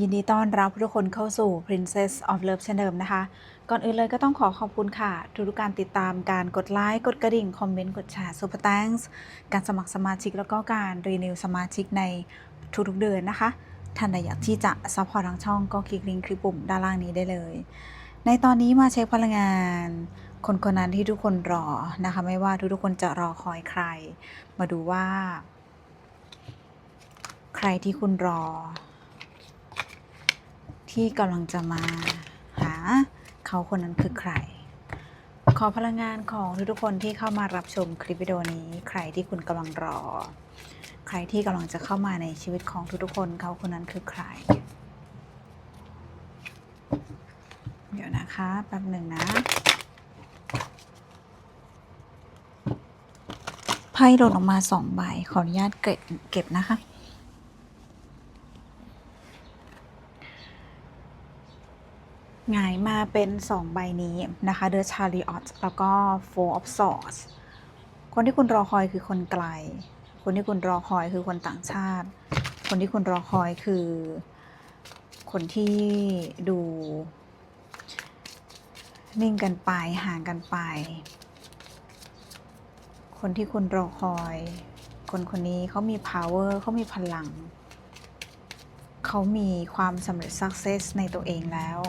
ยินดีต้อนรับทุกคนเข้าสู่ Princess of Love เช่นเดิมนะคะ ก่อนอื่นเลยก็ต้องขอขอบคุณค่ะ ทุกการติดตามการกดไลค์ กดกระดิ่ง คอมเมนต์ กดแชร์ Super Thanks การสมัครสมาชิกแล้วก็การรีนิวสมาชิกในทุกๆเดือนนะคะ ท่านใดอยากที่จะซัพพอร์ตทางช่องก็คลิกลิงก์คลิปปุ่มด้านล่างนี้ได้เลย ในตอนนี้มาเช็คพลังงาน คนคนนั้นที่ทุกคนรอนะคะ ไม่ว่าทุกๆคนจะรอคอยใคร มาดูว่า ใครที่คุณรอ ที่กำลังจะมาหาเขาคนนั้นคือใคร ขอพลังงานของทุกๆคนที่เข้ามารับชมคลิปวิดีโอนี้ ใครที่คุณกำลังรอ ใครที่กำลังจะเข้ามาในชีวิตของทุกๆคนเขาคนนั้นคือใคร เดี๋ยวนะคะแป๊บหนึ่งนะไพ่หล่นออกมาสองใบขออนุญาตเก็บเก็บนะคะ หงายมาเป็น 2 ใบนี้นะคะ The Chariot แล้วก็ Four of Swords คนที่คุณรอคอยคือคนไกล คนที่คุณรอคอยคือคนต่างชาติ คนที่คุณรอคอยคือ คนที่ดู นิ่งกันไปห่างกันไป คนที่คุณรอคอย คนคนนี้เขามี power เขามีพลัง เขามีความสำเร็จ success ในตัวเองแล้ว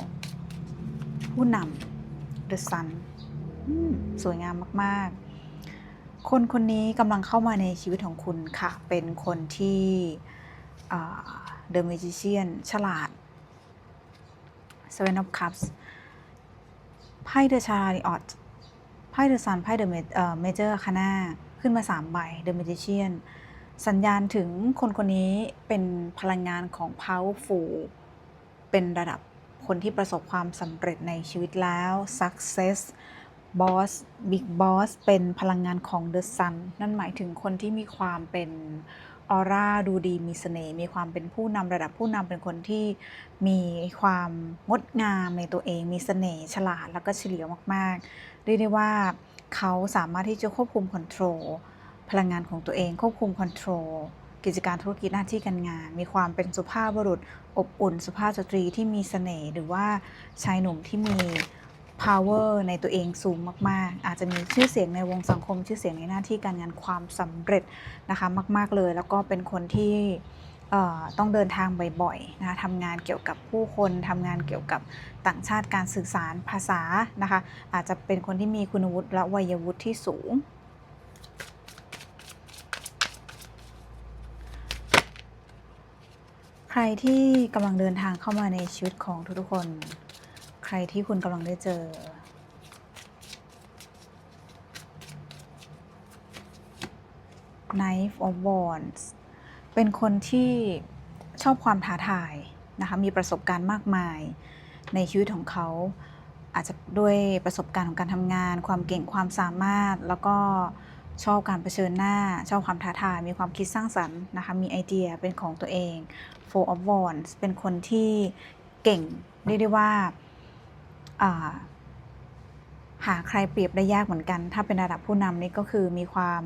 ผู้นำ The Sun สวยงามมาก ๆ คนคนนี้กำลังเข้ามาในชีวิตของคุณค่ะ เป็นคนที่อ่า The Magician ฉลาด Seven of Cups ไพ่ The Chariot ไพ่ The Sun ไพ่ The Ma- เอ่อ Major Arcana ขึ้นมา 3 ใบ The Magician สัญญาณถึงคนคนนี้เป็นพลังงานของ powerful เป็นระดับ คนที่ประสบความสำเร็จในชีวิตแล้ว success boss big boss เป็นพลังงานของ the sun นั่นหมายถึงคนที่มีความเป็นออร่าดูดีมีเสน่ห์มีความเป็นผู้นำระดับผู้นำเป็นคนที่มีความงดงามในตัวเอง มีเสน่ห์ฉลาดแล้วก็เฉลียวมากๆเรียกได้ว่าเขาสามารถที่จะควบคุมคอนโทรลพลังงานของตัวเองควบคุมคอนโทรล กิจการธุรกิจหน้าที่การงาน มีความเป็นสุภาพบุรุษ อบอุ่น สุภาพสตรีที่มีเสน่ห์หรือว่าชายหนุ่มที่มี power ในตัวเองสูงมาก ๆ อาจจะมีชื่อเสียงในวงสังคม ชื่อเสียงในหน้าที่การงานความสำเร็จนะคะมาก ๆ เลย แล้วก็เป็นคนที่ต้องเดินทางบ่อยๆนะคะทำงานเกี่ยวกับผู้คนทำงานเกี่ยวกับต่างชาติการสื่อสารภาษานะคะอาจจะเป็นคนที่มีคุณวุฒิและวัยวุฒิที่สูง ใครที่กำลังเดินทางเข้ามาในชีวิตของทุกๆคน ใครที่คุณกำลังได้เจอ Knife of Wands เป็นคนที่ชอบความท้าทายนะคะ มีประสบการณ์มากมายในชีวิตของเขา อาจจะด้วยประสบการณ์ของการทำงาน ความเก่งความสามารถแล้วก็ ชอบการเผชิญหน้า ชอบความท้าทาย มีความคิดสร้างสรรค์นะคะ มีไอเดียเป็นของตัวเอง Four of Wands เป็นคนที่เก่ง เรียกได้ว่าาหาใครเปรียบได้ยากเหมือนกัน ถ้าเป็นระดับผู้นำนี่ก็คือมีความ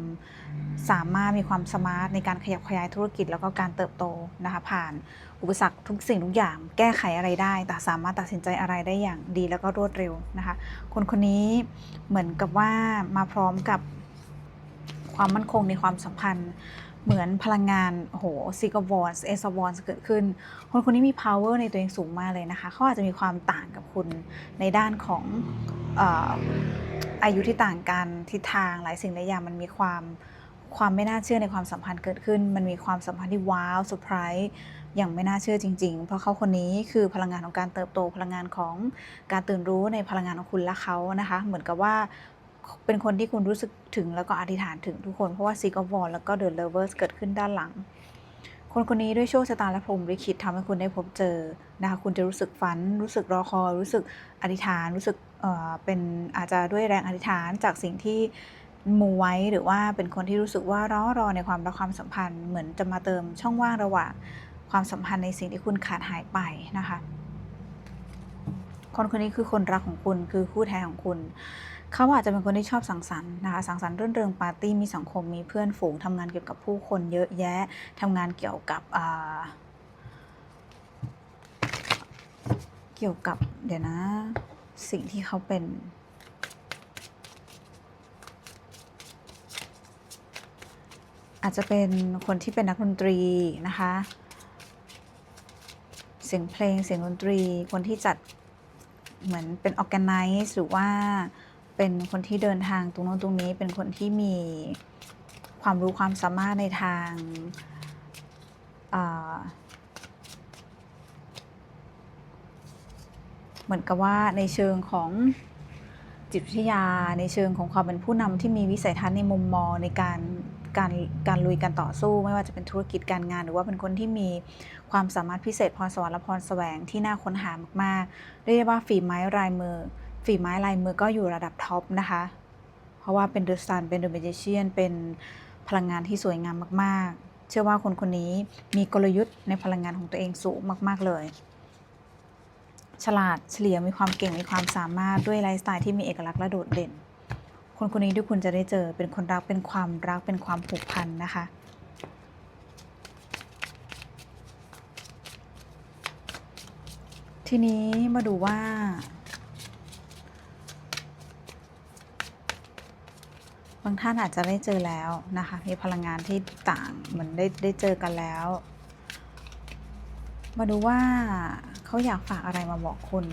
สามารถมีความสมาร์ทในการขยับขยายธุรกิจแล้วก็การเติบโตนะคะผ่านอุปสรรคทุกสิ่งทุกอย่าง แก้ไขอะไรได้ แต่สามารถตัดสินใจอะไรได้อย่างดีแล้วก็รวดเร็วนะคะ คนคนนี้เหมือนกับว่ามาพร้อมกับ ความมั่นคงในความสัมพันธ์ เหมือนพลังงานโหซิกวอนส์เอสวอนส์เกิดขึ้น คนคนนี้มี power ในตัวเองสูงมากเลยนะคะเขาอาจจะมีความต่างกับคุณในด้านของเอ่ออายุที่ต่างกันทิศทางหลายสิ่งหลายอย่างมันมีความความไม่น่าเชื่อในความสัมพันธ์เกิดขึ้น มันมีความสัมพันธ์ที่ว้าวเซอร์ไพรส์อย่างไม่น่าเชื่อจริง ๆ เพราะเขาคนนี้คือพลังงานของการเติบโตพลังงานของการตื่นรู้ในพลังงานของคุณและเขานะคะ เหมือนกับว่า เป็นคนที่คุณรู้สึกถึงแล้วก็อธิษฐานถึงทุกคน เพราะว่าซีกอวอลแล้วก็เดอะเลเวอร์สเกิดขึ้นด้านหลัง คนคนนี้ด้วยโชคชะตาและพรหมลิขิตทำให้คุณได้พบเจอนะคะคุณจะรู้สึกฝัน รู้สึกรอคอยรู้สึกอธิษฐานรู้สึกเอ่อเป็นอาจจะด้วยแรงอธิษฐานจากสิ่งที่มูไว้หรือว่าเป็นคนที่รู้สึกว่ารอรอในความรักความสัมพันธ์เหมือนจะมาเติมช่องว่างระหว่างความสัมพันธ์ในสิ่งที่คุณขาดหายไปนะคะ คนคนนี้คือคนรักของคุณคือคู่แท้ของคุณ เขาอาจจะเป็นคนที่ชอบสังสรรค์นะคะ สังสรรค์รื่นเริงปาร์ตี้ มีสังคม มีเพื่อนฝูงทำงานเกี่ยวกับผู้คนเยอะแยะทำงานเกี่ยวกับเกี่ยวกับเดี๋ยวนะ สิ่งที่เขาเป็นอาจจะเป็นคนที่เป็นนักดนตรีนะคะ เสียงเพลงเสียงดนตรี คนที่จัดเหมือนเป็น organize หรือว่า เป็นคนที่เดินทางตรงโน้นตรงนี้ เป็นคนที่มีความรู้ความสามารถในทางเหมือนกับว่าในเชิงของจิตวิทยาในเชิงของความเป็นผู้นำที่มีวิสัยทัศน์ในมุมมองในการการการลุยการต่อสู้ ไม่ว่าจะเป็นธุรกิจการงาน หรือว่าเป็นคนที่มีความสามารถพิเศษพรสวรรค์และพรแสวงที่น่าค้นหามากๆ เรียกว่าฝีไม้ลายมือ ฝีไม้ลายมือก็อยู่ระดับท็อปนะคะ เพราะว่าเป็นเดอะซันเป็นเดอะเมจิเชียนเป็นพลังงานที่สวยงามมากๆ เชื่อว่าคนคนนี้มีกลยุทธ์ในพลังงานของตัวเองสูงมาก ๆ เลย ฉลาดเฉลียวมีความเก่งมีความสามารถด้วยไลฟ์สไตล์ที่มีเอกลักษณ์และโดดเด่น คนคนนี้ที่คุณจะได้เจอเป็นคนรักเป็นความรักเป็นความผูกพันนะคะทีนี้มาดูว่าางท่านอาจจะได้เจอแล้วนะคะ มีพลังงานที่ต่างเหมือนได้ได้เจอกันแล้ว มาดูว่าเขาอยากฝากอะไรมาบอกคุณ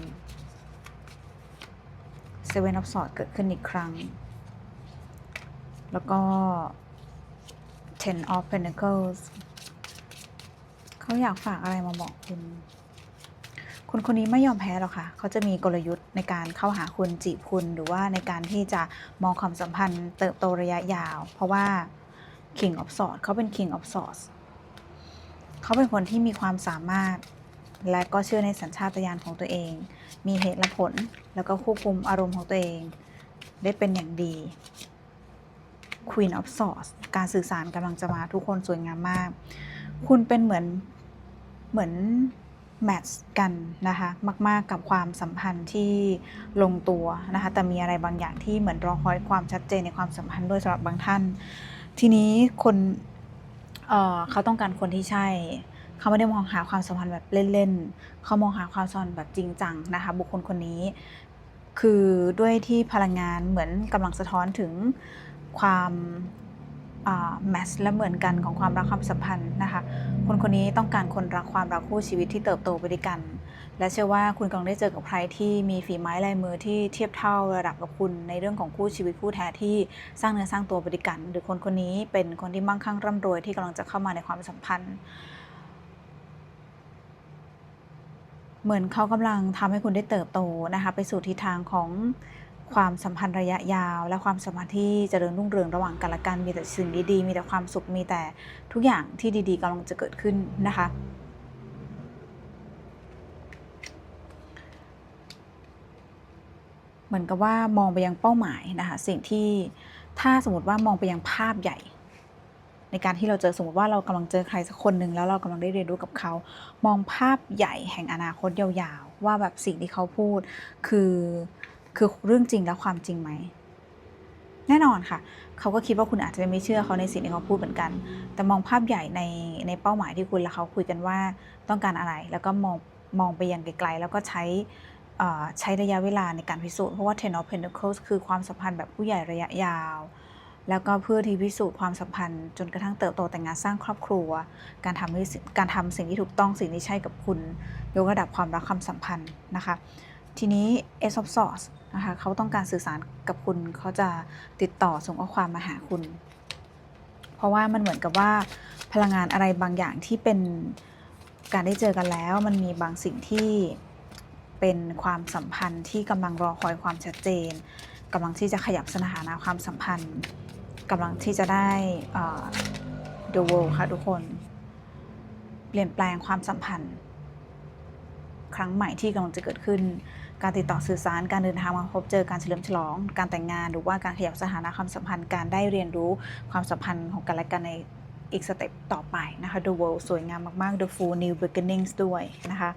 Seven of Swords เกิดขึ้นอีกครั้ง แล้วก็ Ten of Pentacles เขาอยากฝากอะไรมาบอกคุณ คนคนนี้ไม่ยอมแพ้หรอกค่ะ เขาจะมีกลยุทธ์ในการเข้าหาคุณจีบคุณ หรือว่าในการที่จะมองความสัมพันธ์เติบโตระยะยาว เพราะว่า King of Swords เขาเป็น King of Swords เขาเป็นคนที่มีความสามารถ และก็เชื่อในสัญชาตญาณของตัวเอง มีเหตุและผล แล้วก็ควบคุมอารมณ์ของตัวเอง ได้เป็นอย่างดี Queen of Swords การสื่อสารกำลังจะมาทุกคนสวยงามมาก คุณเป็นเหมือนเหมือน แมทช์กันนะคะมาก ๆ กับความสัมพันธ์ที่ลงตัวนะคะแต่มีอะไรบางอย่างที่เหมือนรอคอยความชัดเจนในความสัมพันธ์ด้วยสำหรับบางท่าน ทีนี้คนเเขาต้องการคนที่ใช่เขาไม่ได้มองหาความสัมพันธ์แบบเล่นๆเขามองหาความสัมพันธ์แบบจริงจังนะคะบุคคลคนนี้ คือด้วยที่พลังงานเหมือนกำลังสะท้อนถึงความ แมสและเหมือนกันของความรักความสัมพันธ์นะคะ คนคนนี้ต้องการคนรักความรักคู่ชีวิตที่เติบโตไปด้วยกัน และเชื่อว่าคุณกำลังได้เจอกับใครที่มีฝีไม้ลายมือที่เทียบเท่าระดับกับคุณในเรื่องของคู่ชีวิตคู่แท้ที่สร้างเนื้อสร้างตัวไปด้วยกัน หรือคนคนนี้เป็นคนที่มั่งคั่งร่ำรวยที่กำลังจะเข้ามาในความสัมพันธ์ เหมือนเขากำลังทำให้คุณได้เติบโตนะคะไปสู่ทิศทางของ ความสัมพันธ์ระยะยาว และความสัมพันธ์ที่เจริญรุ่งเรืองระหว่างกันและกันมีแต่สิ่งดีๆ มีแต่ความสุขมีแต่ทุกอย่างที่ดีๆกำลังจะเกิดขึ้นนะคะเหมือนกับว่ามองไปยังเป้าหมายนะคะสิ่งที่ถ้าสมมติว่ามองไปยังภาพใหญ่ ในการที่เราเจอสมมติว่าเรากำลังเจอใครสักคนหนึ่งแล้วเรากำลังได้เรียนรู้กับเขา มองภาพใหญ่แห่งอนาคตยาวๆ ว่าแบบสิ่งที่เขาพูดคือ คือเรื่องจริงและความจริงไหม แน่นอนค่ะ เขาก็คิดว่าคุณอาจจะไม่เชื่อเขาในสิ่งที่เขาพูดเหมือนกัน แต่มองภาพใหญ่ในในเป้าหมายที่คุณและเขาคุยกันว่าต้องการอะไร แล้วก็มองมองไปยังไกลๆ แล้วก็ใช้ใช้ระยะเวลาในการพิสูจน์ เพราะว่า Ten of Pentacles คือความสัมพันธ์แบบผู้ใหญ่ระยะยาว แล้วก็เพื่อที่พิสูจน์ความสัมพันธ์ จนกระทั่งเติบโตแต่งงานสร้างครอบครัว การทำการทำสิ่งที่ถูกต้องสิ่งที่ใช่กับคุณ ยกระดับความรักความสัมพันธ์นะคะ ทีนี้ Ace of Swords นะคะเขาต้องการสื่อสารกับคุณเขาจะติดต่อส่งข้อความมาหาคุณ เพราะว่ามันเหมือนกับว่าพลังงานอะไรบางอย่างที่เป็นการได้เจอกันแล้ว มันมีบางสิ่งที่เป็นความสัมพันธ์ที่กำลังรอคอยความชัดเจนกำลังที่จะขยับสถานะความสัมพันธ์กำลังที่จะได้ the world ค่ะทุกคน เปลี่ยนแปลงความสัมพันธ์ ครั้งใหม่ที่กำลังจะเกิดขึ้น การติดต่อสื่อสาร การเดินทางมาพบเจอการเฉลิมฉลอง การแต่งงาน หรือว่าการขยับสถานะความสัมพันธ์ การได้เรียนรู้ความสัมพันธ์ของกันและกันในอีกสเต็ปต่อไปนะคะ The World สวยงามมากๆ The Full New Beginnings ด้วยนะคะ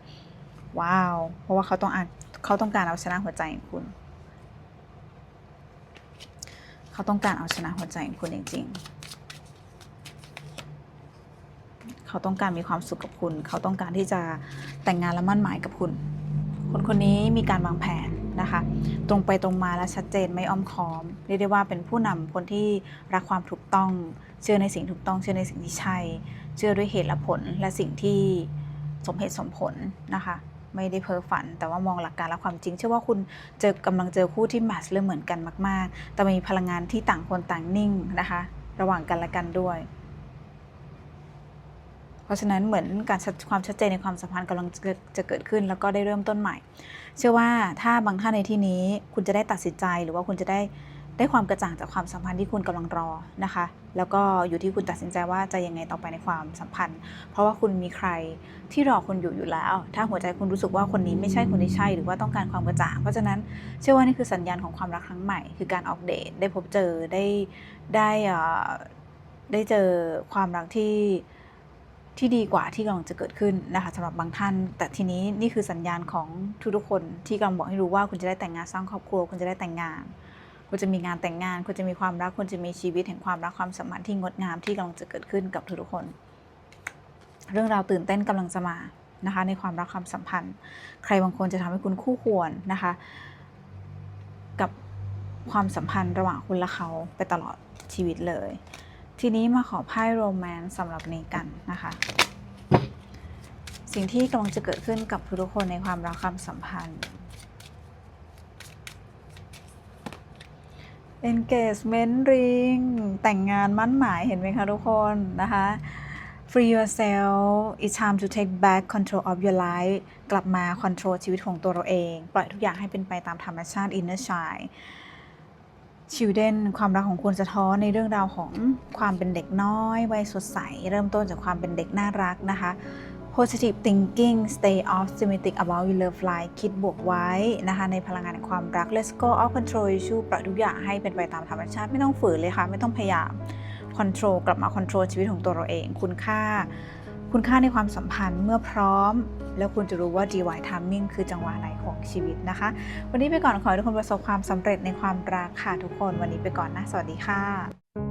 ว้าว เพราะว่าเขาต้องการเขาต้องการเอาชนะหัวใจของคุณ เขาต้องการเอาชนะหัวใจของคุณจริงๆ เขาต้องการมีความสุขกับคุณ เขาต้องการที่จะแต่งงานและมั่นหมายกับคุณ คนคนนี้มีการวางแผนนะคะ ตรงไปตรงมาและชัดเจนไม่อ้อมค้อม เรียกได้ว่าเป็นผู้นำคนที่รักความถูกต้อง เชื่อในสิ่งถูกต้อง เชื่อในสิ่งที่ใช่ เชื่อด้วยเหตุและผลและสิ่งที่สมเหตุสมผลนะคะ ไม่ได้เพ้อฝัน แต่ว่ามองหลักการและความจริง เชื่อว่าคุณเจอกำลังเจอคู่ที่แมทช์เรื่องเหมือนกันมาก ๆ แต่มีพลังงานที่ต่างคนต่างนิ่งนะคะ ระหว่างกันและกันด้วย เพราะฉะนั้นเหมือนการชัดความชัดเจนในความสัมพันธ์กำลังจะจะเกิดขึ้น แล้วก็ได้เริ่มต้นใหม่ เชื่อว่าถ้าบางท่านในที่นี้คุณจะได้ตัดสินใจหรือว่าคุณจะได้ได้ความกระจ่างจากความสัมพันธ์ที่คุณกำลังรอนะคะ แล้วก็อยู่ที่คุณตัดสินใจว่าจะยังไงต่อไปในความสัมพันธ์ เพราะว่าคุณมีใครที่รอคุณอยู่อยู่แล้ว ถ้าหัวใจคุณรู้สึกว่าคนนี้ไม่ใช่คนที่ใช่ หรือว่าต้องการความกระจ่าง เพราะฉะนั้นเชื่อว่านี่คือสัญญาณของความรักครั้งใหม่ คือการออกเดทได้พบเจอได้ได้ได้เจอความรักที่ ที่ดีกว่าที่กำลังจะเกิดขึ้นนะคะสำหรับบางท่าน แต่ทีนี้นี่คือสัญญาณของทุกๆคนที่กำลังบอกให้รู้ว่าคุณจะได้แต่งงานสร้างครอบครัว คุณจะได้แต่งงาน คุณจะมีงานแต่งงาน คุณจะมีความรัก คุณจะมีชีวิตแห่งความรักความสัมพันธ์ที่งดงามที่กำลังจะเกิดขึ้นกับทุกๆคน เรื่องราวตื่นเต้นกำลังจะมานะคะในความรักความสัมพันธ์ ใครบางคนจะทำให้คุณคู่ควรนะคะ กับความสัมพันธ์ระหว่างคุณและเขาไปตลอดชีวิตเลย ทีนี้มาขอไพ่โรแมนต์สำหรับเนกันนะคะ สิ่งที่กำลังจะเกิดขึ้นกับทุกคนในความรักความสัมพันธ์ engagement ring แต่งงานมั่นหมายเห็นไหมคะทุกคนนะคะ free yourself it's time to take back control of your life กลับมา control ชีวิตของตัวเราเอง ปล่อยทุกอย่างให้เป็นไปตามธรรมชาติ inner child ชิลเดนความรักของคุณสะท้อนในเรื่องราวของความเป็นเด็กน้อยวัยสดใส เริ่มต้นจากความเป็นเด็กน่ารักนะคะ positive thinking stay optimistic about your love life คิดบวกไว้นะคะ ในพลังงานแห่งความรัก let's go out control issue ปล่อยทุกอย่างให้เป็นไปตามธรรมชาติไม่ต้องฝืนเลยค่ะ ไม่ต้องพยายาม control กลับมา control ชีวิตของตัวเราเอง คุณค่า คุณค่าในความสัมพันธ์เมื่อพร้อม แล้วคุณจะรู้ว่า DY timing คือจังหวะไหนของชีวิตนะคะ วันนี้ไปก่อนขอให้ทุกคนประสบความสำเร็จในความรักค่ะทุกคน วันนี้ไปก่อนนะ สวัสดีค่ะ